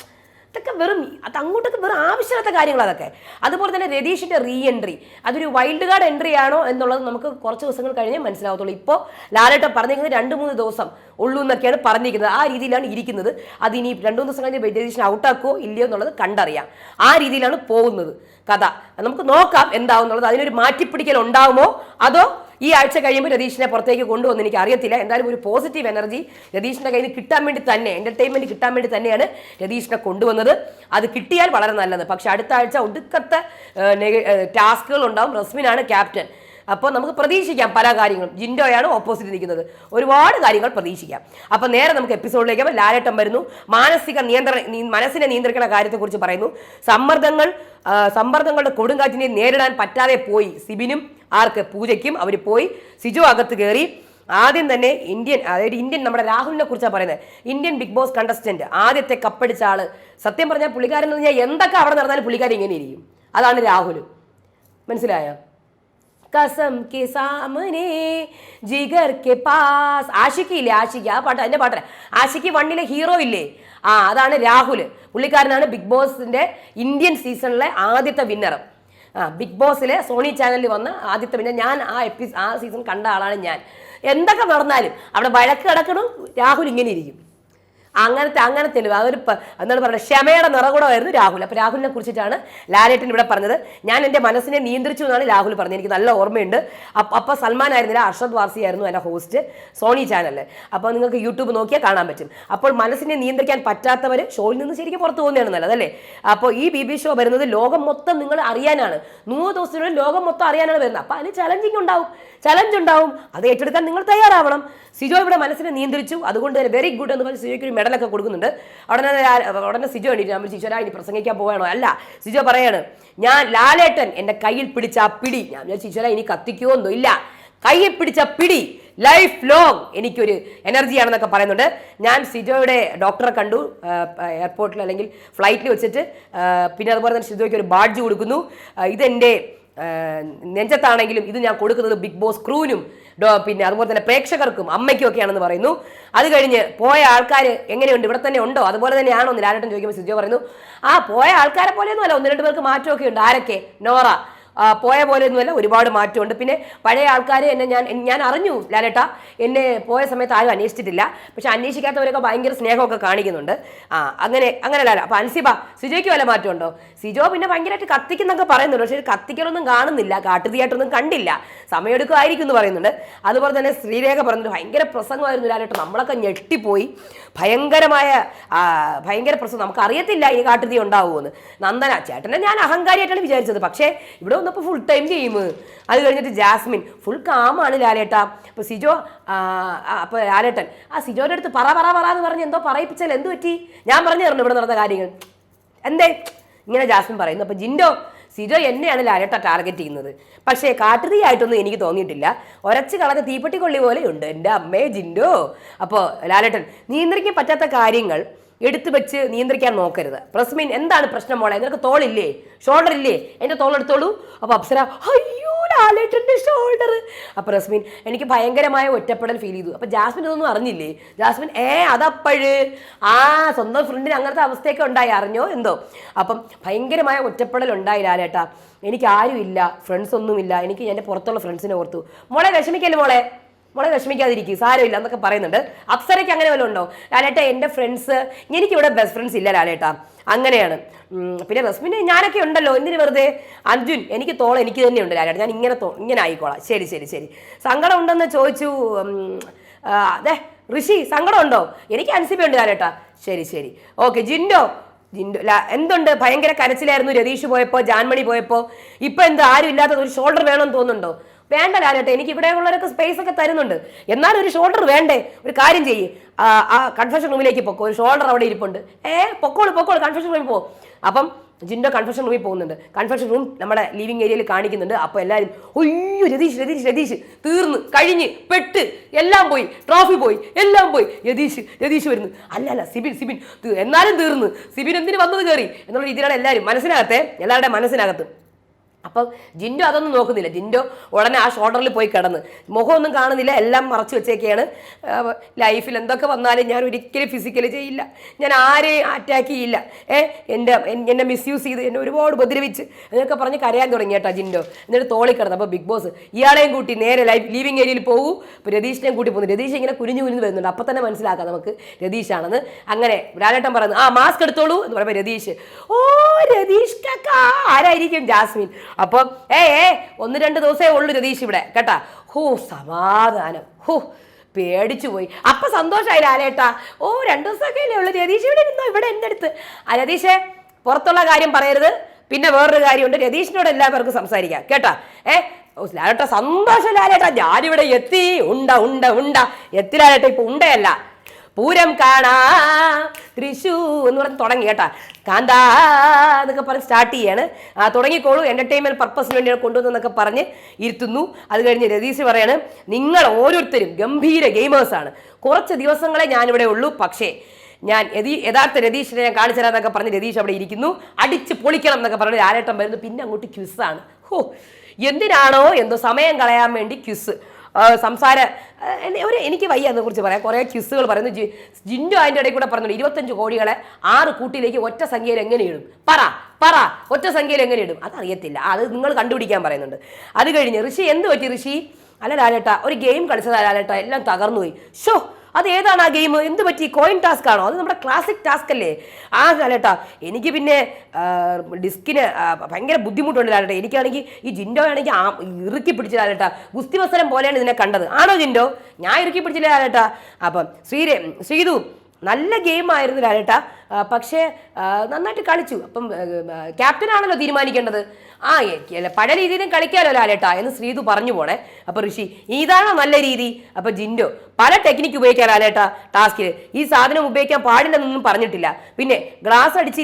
ഇതൊക്കെ വെറും അത് അങ്ങോട്ടൊക്കെ വെറും ആവശ്യമില്ലാത്ത കാര്യങ്ങൾ അതൊക്കെ. അതുപോലെ തന്നെ രതീഷിന്റെ റീ എൻട്രി അതൊരു വൈൽഡ് കാർഡ് എൻട്രി ആണോ എന്നുള്ളത് നമുക്ക് കുറച്ച് ദിവസങ്ങൾ കഴിഞ്ഞേ മനസ്സിലാവത്തുള്ളൂ. ഇപ്പോൾ ലാലേട്ട പറഞ്ഞിരിക്കുന്നത് രണ്ട് മൂന്ന് ദിവസം ഉള്ളൂ എന്നൊക്കെയാണ് പറഞ്ഞിരിക്കുന്നത്. ആ രീതിയിലാണ് ഇരിക്കുന്നത്. അത് ഇനി രണ്ട് മൂന്ന് ദിവസം കഴിഞ്ഞ് രതീഷിനെ ഔട്ടാക്കുമോ ഇല്ലയോ എന്നുള്ളത് കണ്ടറിയാം. ആ രീതിയിലാണ് പോകുന്നത്. കഥ. നമുക്ക് നോക്കാം എന്താവും എന്നുള്ളത് അതിനൊരു മാറ്റിപ്പിടിക്കൽ ഉണ്ടാവുമോ? അതോ ഈ ആഴ്ച കഴിയുമ്പോൾ രതീഷിനെ പുറത്തേക്ക് കൊണ്ടുവന്ന് എനിക്ക് അറിയത്തില്ല. എന്തായാലും ഒരു പോസിറ്റീവ് എനർജി രതീഷിന്റെ കയ്യിൽ കിട്ടാൻ വേണ്ടി തന്നെ എന്റർടൈൻമെന്റ് കിട്ടാൻ വേണ്ടി തന്നെയാണ് രതീഷിനെ കൊണ്ടുവന്നത്. അത് കിട്ടിയാൽ വളരെ നല്ലത്. പക്ഷേ അടുത്ത ആഴ്ച ഒടുക്കത്തെ ടാസ്കുകൾ ഉണ്ടാവും. റസ്മിനാണ് ക്യാപ്റ്റൻ അപ്പോൾ നമുക്ക് പ്രതീക്ഷിക്കാം പല കാര്യങ്ങളും. ജിൻഡോയാണ് ഓപ്പോസിറ്റ് നിൽക്കുന്നത് ഒരുപാട് കാര്യങ്ങൾ പ്രതീക്ഷിക്കാം. അപ്പോൾ നേരെ നമുക്ക് എപ്പിസോഡിലേക്ക് അപ്പോൾ ലാലേട്ടം വരുന്നു. മാനസിക നിയന്ത്രണ മനസ്സിനെ നിയന്ത്രിക്കുന്ന കാര്യത്തെക്കുറിച്ച് പറയുന്നു. സമ്മർദ്ദങ്ങൾ സമ്മർദ്ദങ്ങളുടെ കൊടുങ്കാറ്റിനെ നേരിടാൻ പറ്റാതെ പോയി. സിബിനും ആർക്ക്? പൂജയ്ക്കും അവർ പോയി. സിജു അകത്ത് കയറി ആദ്യം തന്നെ ഇന്ത്യൻ അതായത് ഇന്ത്യൻ നമ്മുടെ രാഹുലിനെ കുറിച്ചാണ് പറയുന്നത്. ഇന്ത്യൻ ബിഗ് ബോസ് കണ്ടസ്റ്റന്റ് ആദ്യത്തെ കപ്പടിച്ച ആൾ. സത്യം പറഞ്ഞാൽ പുള്ളിക്കാരൻ എന്ന് പറഞ്ഞാൽ എന്തൊക്കെ അവിടെ നടന്നാലും പുള്ളിക്കാരൻ ഇങ്ങനെ ഇരിക്കും. അതാണ് രാഹുൽ മനസ്സിലായോ? കസം കെ സാമനെ ജിഗർ കെ പാസ്. ആഷിക്ക് ഇല്ലേ? ആഷിക്ക് ആ പാട്ട് അതിന്റെ പാട്ടല്ല? ആഷിക്ക് വണ്ണിലെ ഹീറോ ഇല്ലേ? ആ അതാണ് രാഹുൽ പുള്ളിക്കാരനാണ് ബിഗ് ബോസിന്റെ ഇന്ത്യൻ സീസണിലെ ആദ്യത്തെ വിന്നർ ആ ബിഗ് ബോസിലെ സോണി ചാനലിൽ വന്ന ആദ്യത്തെ വിന്നർ ഞാൻ ആ എപ്പിസ് ആ സീസൺ കണ്ട ആളാണ് ഞാൻ. എന്തൊക്കെ നടന്നാലും അവിടെ വഴക്ക് കിടക്കണം രാഹുൽ ഇങ്ങനെ ഇരിക്കും. അങ്ങനത്തെ അങ്ങനെ ഒരു അതൊരു പ- എന്താണ് പറയുക ക്ഷമയുടെ നിറകുടമായിരുന്നു രാഹുൽ. അപ്പോൾ രാഹുലിനെ കുറിച്ചിട്ടാണ് ലാലേട്ടൻ ഇവിടെ പറഞ്ഞത്. ഞാൻ എന്റെ മനസ്സിനെ നിയന്ത്രിച്ചു എന്നാണ് രാഹുൽ പറഞ്ഞത്. എനിക്ക് നല്ല ഓർമ്മയുണ്ട്. അപ്പം അപ്പോൾ സൽമാൻ ആയിരുന്നില്ല അർഷദ് വാർസി ആയിരുന്നു എന്റെ ഹോസ്റ്റ് സോണി ചാനലിൽ അപ്പോൾ നിങ്ങൾക്ക് യൂട്യൂബ് നോക്കിയാൽ കാണാൻ പറ്റും. അപ്പോൾ മനസ്സിനെ നിയന്ത്രിക്കാൻ പറ്റാത്തവർ ഷോയിൽ നിന്ന് ശരിക്കും പുറത്തു പോകുന്നതാണ് നല്ലത് അല്ലേ? അപ്പോൾ ഈ ബി ബി ഷോ വരുന്നത് ലോകം മൊത്തം നിങ്ങൾ അറിയാനാണ്. നൂറ് ദിവസത്തിനുള്ളിൽ ലോകം മൊത്തം അറിയാനാണ് വരുന്നത്. അപ്പോൾ അതിന് ചലഞ്ചിങ് ഉണ്ടാവും. ചലഞ്ച് ഉണ്ടാവും. അത് ഏറ്റെടുക്കാൻ നിങ്ങൾ തയ്യാറാവണം. സിജോ ഇവിടെ മനസ്സിനെ നിയന്ത്രിച്ചു. അതുകൊണ്ട് വെരി ഗുഡ് എന്ന് പറഞ്ഞ് സിജോയ്ക്ക് ഒരു മെഡലൊക്കെ കൊടുക്കുന്നുണ്ട്. ഉടനെ ഉടനെ സിജോ എണീറ്റ് നമ്മൾ സിജോരാ ഇനി പ്രസംഗിക്കാൻ പോവാണോ? അല്ല സിജോ പറയാണ് ഞാൻ ലാലേട്ടൻ എന്റെ കയ്യിൽ പിടിച്ച ആ പിടി. ഞാൻ ചിച്ചോര ഇനി കത്തിക്കുമോന്നോ ഇല്ല. കയ്യിൽ പിടിച്ച പിടി ലൈഫ് ലോങ് എനിക്കൊരു എനർജിയാണെന്നൊക്കെ പറയുന്നുണ്ട്. ഞാൻ സിജോയുടെ ഡോക്ടറെ കണ്ടു എയർപോർട്ടിൽ അല്ലെങ്കിൽ ഫ്ലൈറ്റിൽ വെച്ചിട്ട് പിന്നെ അതുപോലെ തന്നെ സിജോയ്ക്ക് ഒരു ബാഡ്ജ് കൊടുക്കുന്നു. ഇതെന്റെ നെഞ്ചത്താണെങ്കിലും ഇത് ഞാൻ കൊടുക്കുന്നത് ബിഗ് ബോസ് ക്രൂവിനും പിന്നെ അതുപോലെ തന്നെ പ്രേക്ഷകർക്കും അമ്മയ്ക്കും ഒക്കെയാണെന്ന് പറയുന്നു. അത് കഴിഞ്ഞ് പോയ ആൾക്കാർ എങ്ങനെയുണ്ട്? ഇവിടെ തന്നെ ഉണ്ടോ? അതുപോലെ തന്നെയാണോ? എന്ന് ലാലേട്ടൻ ചോദിക്കുമ്പോൾ സിജോ പറയുന്നു ആ പോയ ആൾക്കാരെ പോലെയൊന്നും അല്ല ഒന്ന് രണ്ട് പേർക്ക് മാറ്റമൊക്കെ ഉണ്ട് ആരൊക്കെ? നോറ. ആ, പോലെ ഒന്നുമല്ല ഒരുപാട് മാറ്റമുണ്ട്. പിന്നെ പഴയ ആൾക്കാരെ എന്നെ ഞാൻ ഞാൻ അറിഞ്ഞു ലാലേട്ട. എന്നെ പോയ സമയത്ത് ആരും അന്വേഷിച്ചിട്ടില്ല. പക്ഷെ അന്വേഷിക്കാത്തവരൊക്കെ ഭയങ്കര സ്നേഹമൊക്കെ കാണിക്കുന്നുണ്ട്. ആ അങ്ങനെ അങ്ങനെ ലാല അപ്പൊ അൻസിബ സിജോയ്ക്ക് വല്ല മാറ്റമുണ്ടോ? സിജോ പിന്നെ ഭയങ്കരമായിട്ട് കത്തിക്കുന്നൊക്കെ പറയുന്നുണ്ട്. പക്ഷേ കത്തിക്കലൊന്നും കാണുന്നില്ല കാട്ടുതീയായിട്ടൊന്നും കണ്ടില്ല. സമയമെടുക്കുമായിരിക്കും എന്ന് പറയുന്നുണ്ട്. അതുപോലെ തന്നെ ശ്രീരേഖ പറഞ്ഞിട്ട് ഭയങ്കര പ്രസംഗമായിരുന്നു ലാലേട്ട. നമ്മളൊക്കെ ഞെട്ടിപ്പോയി. ഭയങ്കരമായ ഭയങ്കര പ്രസംഗം. നമുക്ക് അറിയത്തില്ല ഈ കാട്ടുതീ ഉണ്ടാവുമെന്ന് നന്ദന ചേട്ടനെ ഞാൻ അഹങ്കാരിയായിട്ടാണ് വിചാരിച്ചത്. പക്ഷേ ഇവിടെ വന്നപ്പോൾ ഫുൾ ടൈം ഗെയിം അത് കഴിഞ്ഞിട്ട് ജാസ്മിൻ ഫുൾ കാമാണ് ലാലേട്ട. അപ്പോൾ സിജോ അപ്പോൾ ലാലേട്ടൻ ആ സിജോയുടെ അടുത്ത് പറ പറ പറ എന്ന് പറഞ്ഞ് എന്തോ പറയിപ്പിച്ചാൽ എന്ത് പറ്റി? ഞാൻ പറഞ്ഞു തരണം ഇവിടെ നടന്ന കാര്യങ്ങൾ. എന്തേ? ഇങ്ങനെ ജാസ്മിൻ പറയുന്നു. അപ്പോൾ ജിൻഡോ സിജോ എന്നെയാണ് ലാലേട്ട ടാർഗറ്റ് ചെയ്യുന്നത്. പക്ഷേ കാട്ടുതീയായിട്ടൊന്നും എനിക്ക് തോന്നിയിട്ടില്ല. ഒരച്ച് കളഞ്ഞ തീപ്പെട്ടിക്കൊള്ളി പോലെയുണ്ട് എന്റെ അമ്മേ ജിൻഡോ. അപ്പോൾ ലാലേട്ടൻ നിയന്ത്രിക്കാൻ പറ്റാത്ത കാര്യങ്ങൾ എടുത്തു വെച്ച് നിയന്ത്രിക്കാൻ നോക്കരുത്. പ്രസ്മിൻ എന്താണ് പ്രശ്നം മോളെ? നിനക്ക് തോളില്ലേ? ഷോൾഡർ ഇല്ലേ? എന്റെ തോളെടുത്തോളൂ അപ്പോൾ അപ്സര അയ്യോ ലാലേട്ടന്റെ ഷോൾഡർ അപ്പോൾ റസ്മിൻ എനിക്ക് ഭയങ്കരമായ ഒറ്റപ്പെടൽ ഫീൽ ചെയ്തു. അപ്പോൾ ജാസ്മിൻ ഇതൊന്നും അറിഞ്ഞില്ലേ? ജാസ്മിൻ ഏ അതപ്പഴ്. ആ സ്വന്തം ഫ്രണ്ടിന് അങ്ങനത്തെ അവസ്ഥയൊക്കെ ഉണ്ടായി. അറിഞ്ഞോ? എന്തോ. അപ്പം ഭയങ്കരമായ ഒറ്റപ്പെടൽ ഉണ്ടായി ലാലേട്ടാ. എനിക്ക് ആരുമില്ല ഫ്രണ്ട്സ് ഒന്നുമില്ല. എനിക്ക് എന്റെ പുറത്തുള്ള ഫ്രണ്ട്സിനെ ഓർത്തു. മോളെ വിഷമിക്കല്ലേ മോളെ? മോളെ വിഷമിക്കാതിരിക്കും സാരമില്ല എന്നൊക്കെ പറയുന്നുണ്ട്. അപ്സരയ്ക്ക് അങ്ങനെ വല്ലതും ഉണ്ടോ? ലാലേട്ട എന്റെ ഫ്രണ്ട്സ് എനിക്കിവിടെ ബെസ്റ്റ് ഫ്രണ്ട്സ് ഇല്ല ലാലേട്ട. അങ്ങനെയാണ്. പിന്നെ റസ്മിന് ഞാനൊക്കെ ഉണ്ടല്ലോ എന്തിന് വെറുതെ? അർജുൻ എനിക്ക് തോളം എനിക്ക് തന്നെ ഉണ്ട് ലാലേട്ട. ഞാൻ ഇങ്ങനെ തോ ഇങ്ങനെ ആയിക്കോളാം. ശരി ശരി ശരി. സങ്കടം ഉണ്ടെന്ന് ചോദിച്ചു അതെ ഋഷി സങ്കടം ഉണ്ടോ? എനിക്ക് അൻസിബയുണ്ട് ലാലേട്ട. ശരി ശരി. ഓക്കെ ജിൻഡോ. ജിൻഡോ എന്തുണ്ട്? ഭയങ്കര കരച്ചിലായിരുന്നു രതീഷ് പോയപ്പോൾ ജാൻമണി പോയപ്പോൾ ഇപ്പോൾ എന്ത് ആരും ഇല്ലാത്തത് ഒരു ഷോൾഡർ വേണമെന്ന് തോന്നുന്നുണ്ടോ? വേണ്ട ലാലേട്ടെ എനിക്ക് ഇവിടെ ഉള്ളവരൊക്കെ സ്പേസ് ഒക്കെ തരുന്നുണ്ട്. എന്നാലും ഒരു ഷോൾഡർ വേണ്ടേ? ഒരു കാര്യം ചെയ്യ്. ആ, കൺഫ്യൂഷൻ റൂമിലേക്ക് പൊക്കോ. ഒരു ഷോൾഡർ അവിടെ ഇരിപ്പുണ്ട്. ഏ പൊക്കോളൂ പൊക്കോളൂ കൺഫെഷൻ റൂമിൽ പോ. അപ്പം ജിൻഡോ കൺഫെഷൻ റൂമിൽ പോകുന്നുണ്ട്. കൺഫെഷൻ റൂം നമ്മുടെ ലിവിങ് ഏരിയയിൽ കാണിക്കുന്നുണ്ട്. അപ്പോൾ എല്ലാവരും ഒയ്യോ രതീഷ് രതീഷ് രതീഷ്. തീർന്ന് കഴിഞ്ഞ് പെട്ട് എല്ലാം പോയി. ട്രോഫി പോയി എല്ലാം പോയി. രതീഷ് രതീഷ് വരുന്നു. അല്ല അല്ല സിബിൻ സിബിൻ. എന്നാലും തീർന്ന്. സിബിൻ എന്തിന് വന്നത് കയറി? എന്നുള്ള രീതിയിലാണ് എല്ലാവരും മനസ്സിനകത്തെ എല്ലാവരുടെ മനസ്സിനകത്ത്. അപ്പം ജിൻഡോ അതൊന്നും നോക്കുന്നില്ല. ജിൻഡോ ഉടനെ ആ ഷോൾഡറിൽ പോയി കിടന്ന്. മുഖമൊന്നും കാണുന്നില്ല. എല്ലാം മറച്ചു വെച്ചേക്കെയാണ്. ലൈഫിൽ എന്തൊക്കെ വന്നാലും ഞാൻ ഒരിക്കലും ഫിസിക്കലി ചെയ്യില്ല. ഞാൻ ആരെയും അറ്റാക്ക് ചെയ്യില്ല. ഏ എന്റെ എൻ- എന്നെ മിസ്യൂസ് ചെയ്ത് എന്നെ ഒരുപാട് ഉപദ്രവിച്ച് എന്നൊക്കെ പറഞ്ഞ് കരയാൻ തുടങ്ങി കേട്ടോ ജിൻഡോ. എന്നിട്ട് തോളി കിടന്നു. അപ്പോൾ ബിഗ് ബോസ് ഇയാളെയും കൂട്ടി നേരെ ലൈഫ് ലീവിങ് ഏരിയയിൽ പോകൂ. അപ്പോൾ രതീഷിനെയും കൂട്ടി പോകുന്നു. രതീഷ് ഇങ്ങനെ കുഞ്ഞു കുഞ്ഞു വരുന്നുണ്ട്. അപ്പം തന്നെ മനസ്സിലാക്കാം നമുക്ക് രതീഷാണെന്ന്. അങ്ങനെ ലാലേട്ടൻ പറയുന്നു ആ മാസ്ക് എടുത്തോളൂ എന്ന് പറയുമ്പോൾ രതീഷ് ഓ രതീഷ് കക്ക ആരായിരിക്കും ജാസ്മിൻ? അപ്പം ഏ ഏ ഒന്ന് രണ്ട് ദിവസമേ ഉള്ളൂ രതീഷ് ഇവിടെ കേട്ടാ? ഹോ സമാധാനം. ഹോ പേടിച്ചു പോയി അപ്പൊ സന്തോഷമായി ലാലേട്ടാ ഓ രണ്ടു ദിവസമൊക്കെ അല്ലേ ഉള്ളൂ രതീഷ് ഇവിടെ ഇരുന്നോ? ഇവിടെ എന്റെ അടുത്ത്. ആ രതീഷേ പുറത്തുള്ള കാര്യം പറയരുത്. പിന്നെ വേറൊരു കാര്യമുണ്ട്. രതീഷിനോട് എല്ലാവർക്കും സംസാരിക്കാം കേട്ടാ? ഏ ലാലേട്ടാ സന്തോഷം ലാലേട്ടാ. ഞാനിവിടെ എത്തി. ഉണ്ട ഉണ്ട ഉണ്ട. എത്തി ലാലേട്ട ഇപ്പൊ ഉണ്ടയല്ല. പൂരം കാണാ. തൃശൂ എന്ന് പറഞ്ഞ് തുടങ്ങി കേട്ടാ. കാന്താ എന്നൊക്കെ പറഞ്ഞ് സ്റ്റാർട്ട് ചെയ്യാണ്. ആ തുടങ്ങിക്കോളൂ. എന്റർടൈൻമെന്റ് പർപ്പസിന് വേണ്ടിയാണ് കൊണ്ടുവന്നതെന്നൊക്കെ പറഞ്ഞ് ഇരുത്തുന്നു. അത് കഴിഞ്ഞ് രതീഷ് പറയാണ് നിങ്ങൾ ഓരോരുത്തരും ഗംഭീര ഗെയിമേഴ്സാണ് കുറച്ച് ദിവസങ്ങളെ ഞാനിവിടെ ഉള്ളൂ. പക്ഷേ ഞാൻ യഥീ യഥാർത്ഥ രതീഷിനെ ഞാൻ കാണിച്ചു തരാമെന്നൊക്കെ പറഞ്ഞ് രതീഷ് അവിടെ ഇരിക്കുന്നു. അടിച്ച് പൊളിക്കണം എന്നൊക്കെ പറഞ്ഞ് ആരേട്ടം വരുന്നു. പിന്നെ അങ്ങോട്ട് ക്വിസാണ് ഹോ എന്തിനാണോ എന്തോ സമയം കളയാൻ വേണ്ടി ക്വിസ്. സംസാര ഒരു എനിക്ക് വയ്യ അതിനെക്കുറിച്ച് പറയാം കുറേ ക്യുസുകൾ പറയുന്നു. ജിൻഡു അതിന്റെ ഇടയിൽ കൂടെ പറഞ്ഞു ഇരുപത്തഞ്ച് കോടികളെ ആറ് കൂട്ടിയിലേക്ക് ഒറ്റ സംഖ്യയിൽ എങ്ങനെ ഇടും? പറ പറ ഒറ്റ സംഖ്യയിൽ എങ്ങനെ ഇടും? അതറിയത്തില്ല. അത് നിങ്ങൾ കണ്ടുപിടിക്കാൻ പറയുന്നുണ്ട്. അത് കഴിഞ്ഞ് ഋഷി എന്ത് പറ്റി ഋഷി? അല്ല ലാലേട്ട ഒരു ഗെയിം കളിച്ചതാ ലാലേട്ട. എല്ലാം തകർന്നുപോയി. ഷോ അത് ഏതാണ് ആ ഗെയിം? എന്ത് പറ്റി? കോയിൻ ടാസ്ക് ആണോ? അത് നമ്മുടെ ക്ലാസിക് ടാസ്ക് അല്ലേ? ആ കാലട്ടാ എനിക്ക് പിന്നെ ഡിസ്കിന് ഭയങ്കര ബുദ്ധിമുട്ടുണ്ട് ലാലേട്ടാ. എനിക്കാണെങ്കിൽ ഈ ജിൻഡോ ആണെങ്കിൽ ഇറുക്കി പിടിച്ച ലാലേട്ടാ. ഗുസ്തി മത്സരം പോലെയാണ് ഇതിനെ കണ്ടത്. ആണോ ജിൻഡോ? ഞാൻ ഇറുക്കി പിടിച്ചില്ല ലാലേട്ടാ? അപ്പം ശ്രീരേ ശ്രീതു നല്ല ഗെയിം ആയിരുന്നു പക്ഷേ നന്നായിട്ട് കളിച്ചു. അപ്പം ക്യാപ്റ്റനാണല്ലോ തീരുമാനിക്കേണ്ടത്. ആ എനിക്ക് പല രീതിയിലും കളിക്കാമല്ലോ ലാലേട്ടാ എന്ന് ശ്രീതു പറഞ്ഞു പോണേ. അപ്പൊ ഋഷി ഇതാണോ നല്ല രീതി. അപ്പൊ ജിൻഡോ പല ടെക്നിക്ക് ഉപയോഗിക്കാൻ ലാലേട്ടാ ടാസ്കിൽ ഈ സാധനം ഉപയോഗിക്കാൻ പാടില്ലെന്നൊന്നും പറഞ്ഞിട്ടില്ല. പിന്നെ ഗ്ലാസ് അടിച്ച്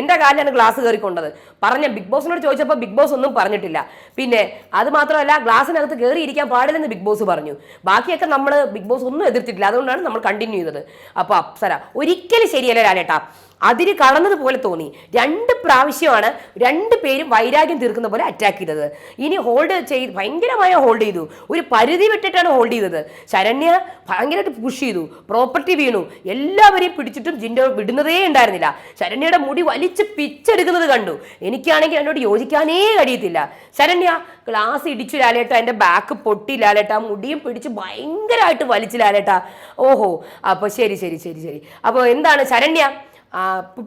എന്റെ കാലിലാണ് ഗ്ലാസ് കയറിക്കൊണ്ടത് പറഞ്ഞ ബിഗ് ബോസിനോട് ചോദിച്ചപ്പോൾ ബിഗ് ബോസ് ഒന്നും പറഞ്ഞിട്ടില്ല. പിന്നെ അത് മാത്രമല്ല ഗ്ലാസിനകത്ത് കയറിയിരിക്കാൻ പാടില്ലെന്ന് ബിഗ് ബോസ് പറഞ്ഞു. ബാക്കിയൊക്കെ നമ്മൾ ബിഗ് ബോസ് ഒന്നും എതിർത്തിട്ടില്ല. അതുകൊണ്ടാണ് നമ്മൾ കണ്ടിന്യൂ ചെയ്തത്. അപ്പോൾ അപ്സര ഒരിക്കലും ശരിയല്ല ലാലേട്ടാ. അതിന് കടന്നതുപോലെ തോന്നി. രണ്ട് പ്രാവശ്യമാണ് രണ്ട് പേരും വൈരാഗ്യം തീർക്കുന്ന പോലെ അറ്റാക്ക് ചെയ്തത്. ഇനി ഹോൾഡ് ചെയ്ത് ഭയങ്കരമായ ഹോൾഡ് ചെയ്തു. ഒരു പരിധി വിട്ടിട്ടാണ് ഹോൾഡ് ചെയ്തത്. ശരണ്യ ഭയങ്കരമായിട്ട് പുഷ് ചെയ്തു. പ്രോപ്പർട്ടി വീണു. എല്ലാവരെയും പിടിച്ചിട്ടും ജിൻഡോ വിടുന്നതേ ഉണ്ടായിരുന്നില്ല. ശരണ്യയുടെ മുടി വലിച്ച് പിച്ചെടുക്കുന്നത് കണ്ടു. എനിക്കാണെങ്കിൽ എന്നോട് യോജിക്കാനേ കഴിയത്തില്ല. ശരണ്യ ഗ്ലാസ് ഇടിച്ചു ലാലേട്ട. എന്റെ ബാക്ക് പൊട്ടി ലാലേട്ട. മുടിയും പിടിച്ച് ഭയങ്കരമായിട്ട് വലിച്ചു ലാലേട്ട. ഓഹോ. അപ്പോൾ ശരി ശരി ശരി ശരി. അപ്പോൾ എന്താണ് ശരണ്യ?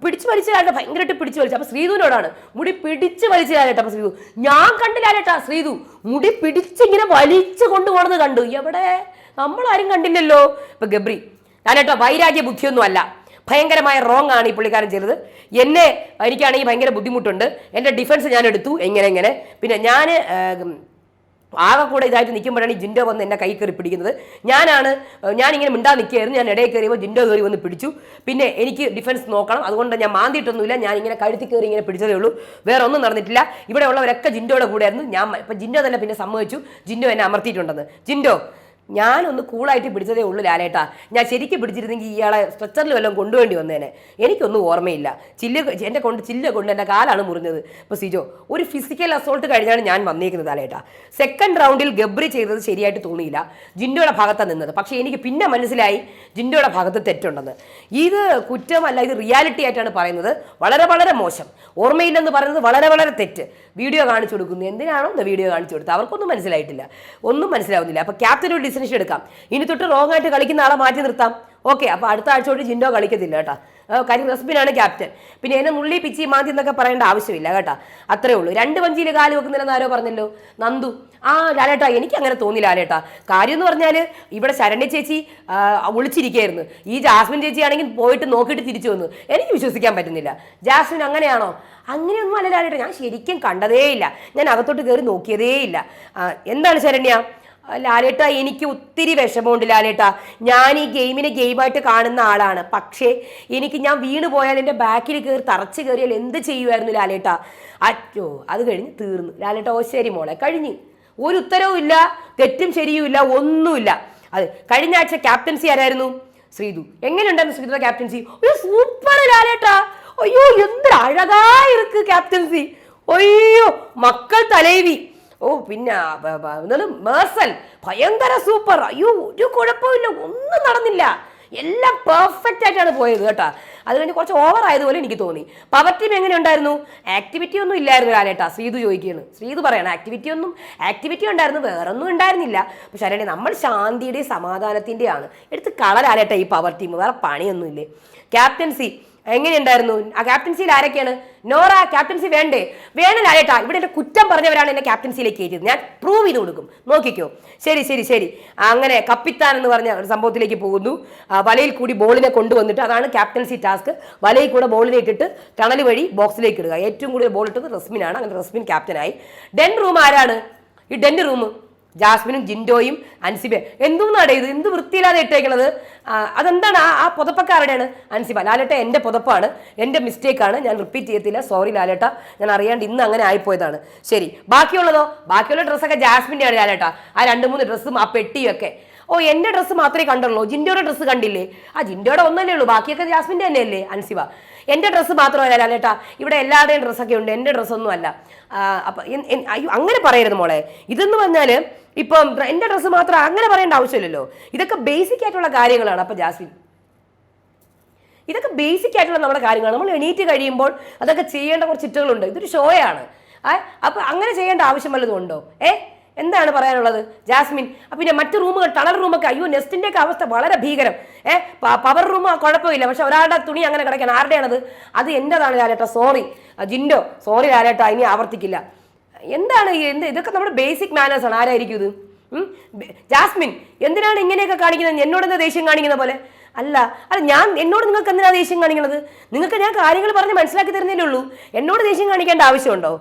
പിടിച്ച് വലിച്ചാലേ ഭയങ്കരമായിട്ട് പിടിച്ചു വലിച്ചു. അപ്പൊ ശ്രീധുവിനോടാണ് മുടി പിടിച്ച് വലിച്ചാലേട്ടാ അപ്പൊ ശ്രീധു. ഞാൻ കണ്ടില്ലാലേട്ടാ ശ്രീധു. മുടി പിടിച്ചിങ്ങനെ വലിച്ചു കൊണ്ടുപോണത് കണ്ടു. എവിടെ? നമ്മളാരും കണ്ടില്ലല്ലോ. ഇപ്പൊ ഗബ്രി ലാലേട്ടാ വൈരാഗ്യ ബുദ്ധിയൊന്നും അല്ല. ഭയങ്കരമായ റോങ് ആണ് ഈ പുള്ളിക്കാരൻ ചെയ്തത്. എന്നെ എനിക്കാണെങ്കിൽ ഭയങ്കര ബുദ്ധിമുട്ടുണ്ട്. എന്റെ ഡിഫൻസ് ഞാൻ എടുത്തു. എങ്ങനെ എങ്ങനെ. പിന്നെ ഞാൻ ആകെ കൂടെ ഇതായിട്ട് നിൽക്കുമ്പോഴാണ് ജിൻഡോ വന്ന് എന്നെ കൈ കയറി പിടിക്കുന്നത്. ഞാനാണ് ഞാനിങ്ങനെ മിണ്ടാ നിൽക്കുകയായിരുന്നു. ഞാൻ ഇടയിൽ കയറിയപ്പോൾ ജിൻഡോ കയറി വന്ന് പിടിച്ചു. പിന്നെ എനിക്ക് ഡിഫൻസ് നോക്കണം. അതുകൊണ്ട് ഞാൻ മാന്തിയിട്ടൊന്നുമില്ല. ഞാൻ ഇങ്ങനെ കഴുത്തി കയറി ഇങ്ങനെ പിടിച്ചതേ ഉള്ളൂ. വേറെ ഒന്നും നടന്നിട്ടില്ല. ഇവിടെ ഉള്ളവരൊക്കെ ജിൻഡോയുടെ കൂടെയായിരുന്നു. ഞാൻ ഇപ്പം ജിൻഡോ തന്നെ പിന്നെ സമ്മതിച്ചു. ജിൻഡോ എന്നെ അമർത്തിയിട്ടുണ്ടെന്ന്. ജിൻഡോ ഞാനൊന്ന് കൂളായിട്ട് പിടിച്ചതേ ഉള്ളൂ ലാലേട്ടാ. ഞാൻ ശരിക്കും പിടിച്ചിരുന്നെങ്കിൽ ഇയാളെ സ്ട്രെച്ചറിൽ വല്ലതും കൊണ്ടുവേണ്ടി വന്നേനെ. എനിക്കൊന്നും ഓർമ്മയില്ല. ചില്ല് എന്റെ കൊണ്ട് ചില്ല് കൊണ്ട് എന്റെ കാലാണ് മുറിഞ്ഞത്. ഇപ്പോൾ സിജോ ഒരു ഫിസിക്കൽ അസോൾട്ട് കഴിഞ്ഞാണ് ഞാൻ വന്നേക്കുന്നത് ലാലേട്ടാ. സെക്കൻഡ് റൗണ്ടിൽ ഗബ്രി ചെയ്തത് ശരിയായിട്ട് തോന്നിയില്ല. ജിൻഡോയുടെ ഭാഗത്താണ് നിന്നത്. പക്ഷേ എനിക്ക് പിന്നെ മനസ്സിലായി ജിൻഡോയുടെ ഭാഗത്ത് തെറ്റുണ്ടെന്ന്. ഇത് കുറ്റമല്ല ഇത് റിയാലിറ്റി ആയിട്ടാണ് പറയുന്നത്. വളരെ വളരെ മോശം. ഓർമ്മയില്ലെന്ന് പറയുന്നത് വളരെ വളരെ തെറ്റ്. വീഡിയോ കാണിച്ചു കൊടുക്കുന്നു. എന്തിനാണോ എന്താ വീഡിയോ കാണിച്ചു കൊടുത്തത്? അവർക്കൊന്നും മനസ്സിലായിട്ടില്ല. ഒന്നും മനസ്സിലാവുന്നില്ല. അപ്പോൾ ക്യാപ്റ്റൻ ഒരു ഡിസിഷൻ എടുക്കാം. ഇനി തൊട്ട് റോങ് ആയിട്ട് കളിക്കുന്ന ആളെ മാറ്റി നിർത്താം. ഓക്കെ അപ്പോൾ അടുത്ത ആഴ്ച തൊട്ട് ജിൻഡോ കളിക്കത്തില്ല കേട്ടോ. കാര്യം റസ്ബിനാണ് ക്യാപ്റ്റൻ പിന്നെ എന്നെ നുള്ളി പിച്ചി മാന്തി എന്നൊക്കെ പറയേണ്ട ആവശ്യമില്ല കേട്ടോ. അത്രേ ഉള്ളൂ. രണ്ട് വഞ്ചിയിൽ കാൽ വെക്കുന്നില്ലെന്ന് ആരോ പറഞ്ഞല്ലോ? നന്ദു. ആ ലാലേട്ടാ എനിക്ക് അങ്ങനെ തോന്നി ലാലേട്ടാ. കാര്യം എന്ന് പറഞ്ഞാൽ ഇവിടെ ശരണ്യ ചേച്ചി ഒളിച്ചിരിക്കുകയായിരുന്നു ഈ ജാസ്മിൻ ചേച്ചി ആണെങ്കിൽ പോയിട്ട് നോക്കിയിട്ട് തിരിച്ചു വന്നു. എനിക്ക് വിശ്വസിക്കാൻ പറ്റുന്നില്ല. ജാസ്മിൻ അങ്ങനെയാണോ? അങ്ങനെയൊന്നും അല്ല ലാലേട്ടാ. ഞാൻ ശരിക്കും കണ്ടതേയില്ല. ഞാൻ അകത്തോട്ട് കയറി നോക്കിയതേയില്ല. എന്താണ് ശരണ്യ? ലാലേട്ട എനിക്ക് ഒത്തിരി വിഷമമുണ്ട് ലാലേട്ട. ഞാൻ ഈ ഗെയിമിനെ ഗെയിമായിട്ട് കാണുന്ന ആളാണ്. പക്ഷേ എനിക്ക് ഞാൻ വീണ് പോയാൽ എന്റെ ബാക്കിൽ കയറി തറച്ച് കയറിയാൽ എന്ത് ചെയ്യുമായിരുന്നു ലാലേട്ട? അറ്റോ അത് കഴിഞ്ഞ് തീർന്നു. ലാലേട്ട ഓ ശരി മോളെ കഴിഞ്ഞ്. ഒരു ഉത്തരവും ഇല്ല തെറ്റും ശരിയുമില്ല ഒന്നുമില്ല. അത് കഴിഞ്ഞ ആഴ്ച ക്യാപ്റ്റൻസി ആരായിരുന്നു? ശ്രീതു. എങ്ങനെയുണ്ടായിരുന്നു ശ്രീതു ക്യാപ്റ്റൻസി? ഒരു സൂപ്പർ ലാലേട്ട. അയ്യോ എന്തൊരു അഴകായി ക്യാപ്റ്റൻസി. അയ്യോ മക്കൾ തലേവി ഓ പിന്നെ എന്നാലും മേഴ്സൽ ഭയങ്കര സൂപ്പർ. അയ്യോ ഒരു കുഴപ്പമില്ല ഒന്നും നടന്നില്ല. എല്ലാം പെർഫെക്റ്റ് ആയിട്ടാണ് പോയത് കേട്ടോ. അത് കഴിഞ്ഞ് കുറച്ച് ഓവർ ആയതുപോലെ എനിക്ക് തോന്നി. പവർ ടീം എങ്ങനെ ഉണ്ടായിരുന്നു? ആക്ടിവിറ്റി ഒന്നും ഇല്ലായിരുന്നു കാലേട്ടാ ശ്രീതു ചോദിക്കുകയാണ്. ശ്രീതു പറയണം ആക്ടിവിറ്റി ഒന്നും ആക്ടിവിറ്റി ഉണ്ടായിരുന്നു വേറെ ഒന്നും ഉണ്ടായിരുന്നില്ല. പക്ഷെ അല്ലേ നമ്മൾ ശാന്തിയുടെയും സമാധാനത്തിന്റെയാണ് എടുത്ത് കളരാലേട്ടാ ഈ പവർ ടീം വേറെ പണിയൊന്നുമില്ലേ. ക്യാപ്റ്റൻസി എങ്ങനെയുണ്ടായിരുന്നു? ആ ക്യാപ്റ്റൻസിയിൽ ആരൊക്കെയാണ്? നോറ ക്യാപ്റ്റൻസി വേണ്ടേ? വേണം ലാലേട്ടാ ഇവിടെ എന്റെ കുറ്റം പറഞ്ഞവരാണ് എന്നെ ക്യാപ്റ്റൻസിയിലേക്ക് കയറ്റിയത്. ഞാൻ പ്രൂവ് ചെയ്ത് കൊടുക്കും. നോക്കിക്കോ. ശരി ശരി ശരി. അങ്ങനെ കപ്പിത്താൻ എന്ന് പറഞ്ഞ ഒരു സംഭവത്തിലേക്ക് പോകുന്നു. വലയിൽ കൂടി ബോളിനെ കൊണ്ടുവന്നിട്ട് അതാണ് ക്യാപ്റ്റൻസി ടാസ്ക് വലയിൽ കൂടെ ബോളിനെ ഇട്ടിട്ട് ടണൽ വഴി ബോക്സിലേക്ക് ഇടുക. ഏറ്റവും കൂടുതൽ ബോൾ ഇട്ടത് റസ്മിനാണ്. അങ്ങനെ റസ്മിൻ ക്യാപ്റ്റനായി ഡെൻ റൂം ആരാണ്? ഈ ഡെൻ റൂം ജാസ്മിനും ജിൻഡോയും അൻസിബ. എന്തുന്നാണ് ഇത് എന്ത് വൃത്തിയില്ലാതെ ഇട്ടേക്കണത്? അതെന്താണ്? ആ ആ പുതപ്പൊക്കെ ആരുടെയാണ്? അൻസിബ. ലാലേട്ട എന്റെ പുതപ്പാണ്. എന്റെ മിസ്റ്റേക്കാണ്. ഞാൻ റിപ്പീറ്റ് ചെയ്യത്തില്ല. സോറി ലാലേട്ട. ഞാൻ അറിയാണ്ട് ഇന്ന് അങ്ങനെ ആയിപ്പോയതാണ്. ശരി. ബാക്കിയുള്ളതോ? ബാക്കിയുള്ള ഡ്രസ്സൊക്കെ ജാസ്മിന്റെ ആണ് ലാലേട്ട. ആ രണ്ട് മൂന്ന് ഡ്രസ്സും ആ പെട്ടിയൊക്കെ. ഓ എന്റെ ഡ്രസ്സ് മാത്രമേ കണ്ടുള്ളൂ. ജിൻഡോയുടെ ഡ്രസ്സ് കണ്ടില്ലേ? ആ ജിൻഡോയുടെ ഒന്നല്ലേ ഉള്ളൂ. ബാക്കിയൊക്കെ ജാസ്മിന്റെ തന്നെയല്ലേ അൻസിബ? എന്റെ ഡ്രസ്സ് മാത്രമല്ല ലാലേട്ടാ ഇവിടെ എല്ലാവരുടെയും ഡ്രസ്സൊക്കെ ഉണ്ട്. എന്റെ ഡ്രസ്സൊന്നും അല്ല. അപ്പൊ അങ്ങനെ പറയരുത് മോളെ. ഇതെന്ന് പറഞ്ഞാൽ ഇപ്പം എന്റെ ഡ്രസ്സ് മാത്രം അങ്ങനെ പറയേണ്ട ആവശ്യമില്ലല്ലോ. ഇതൊക്കെ ബേസിക് ആയിട്ടുള്ള കാര്യങ്ങളാണ് അപ്പൊ ജാസ്മിൻ. ഇതൊക്കെ ബേസിക് ആയിട്ടുള്ള നമ്മുടെ കാര്യങ്ങളാണ്. നമ്മൾ എണീറ്റ് കഴിയുമ്പോൾ അതൊക്കെ ചെയ്യേണ്ട കുറച്ച് ചിറ്റുകളുണ്ട് ഇതൊരു ഷോയാണ് ആ അപ്പൊ അങ്ങനെ ചെയ്യേണ്ട ആവശ്യം വല്ലതും ഉണ്ടോ? ഏ? എന്താണ് പറയാനുള്ളത്? ജാസ്മിൻ പിന്നെ മറ്റു റൂമുകൾ ടണൽ റൂമൊക്കെ അയ്യോ നെസ്റ്റിന്റെ ഒക്കെ അവസ്ഥ വളരെ ഭീകരം. ഏ പവർ റൂം കുഴപ്പമില്ല. പക്ഷെ ഒരാളുടെ തുണി അങ്ങനെ കിടക്കാൻ ആരുടെയാണത്? അത് എന്റേതാണ് ലാലേട്ട? സോറി. ജിൻഡോ. സോറി ലാലേട്ട ഇനി ആവർത്തിക്കില്ല. എന്താണ് എന്ത് ഇതൊക്കെ നമ്മുടെ ബേസിക് മാനേഴ്സ് ആണ്. ആരായിരിക്കും ഇത്? ജാസ്മിൻ എന്തിനാണ് ഇങ്ങനെയൊക്കെ കാണിക്കുന്നത്? എന്നോട് എന്താ ദേഷ്യം കാണിക്കുന്ന പോലെ? അല്ല അല്ല ഞാൻ എന്നോട് നിങ്ങൾക്ക് എന്തിനാണ് ദേഷ്യം കാണിക്കുന്നത്? നിങ്ങൾക്ക് ഞാൻ കാര്യങ്ങൾ പറഞ്ഞ് മനസ്സിലാക്കി തരുന്നേ ഉള്ളൂ. എന്നോട് ദേഷ്യം കാണിക്കേണ്ട ആവശ്യമുണ്ടോ?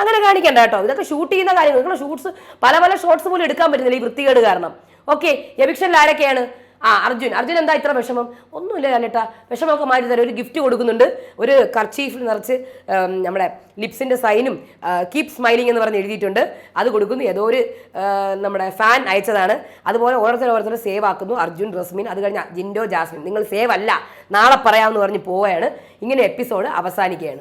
അങ്ങനെ കാണിക്കണ്ട കേട്ടോ. ഇതൊക്കെ ഷൂട്ട് ചെയ്യുന്ന കാര്യങ്ങൾ. നിങ്ങൾ ഷൂട്ട്സ് പല പല ഷോട്ട്സ് പോലും എടുക്കാൻ പറ്റുന്നില്ല ഈ വൃത്തികേട് കാരണം. ഓക്കെ എവിക്ഷനിൽ ആരൊക്കെയാണ്? ആ അർജുൻ. അർജുൻ എന്താ ഇത്ര വിഷമം? ഒന്നുമില്ല ലാലേട്ടാ. വിഷമമൊക്കെ മാറ്റി തരാം ഒരു ഗിഫ്റ്റ് കൊടുക്കുന്നുണ്ട്. ഒരു കർച്ചീഫിൽ നിറച്ച് നമ്മുടെ ലിപ്സിന്റെ സൈനും കീപ് സ്മൈലിംഗ് എന്ന് പറഞ്ഞ് എഴുതിയിട്ടുണ്ട്. അത് കൊടുക്കുന്നു. ഏതോ ഒരു നമ്മുടെ ഫാൻ അയച്ചതാണ്. അതുപോലെ ഓരോരുത്തർ ഓരോരുത്തർ സേവ് ആക്കുന്നു. അർജുൻ റസ്മിൻ അത് കഴിഞ്ഞ ജിൻഡോ ജാസ്മിൻ. നിങ്ങൾ സേവ് അല്ല. നാളെ പറയാമെന്ന് പറഞ്ഞ് പോവുകയാണ്. ഇങ്ങനെ എപ്പിസോഡ് അവസാനിക്കുകയാണ്.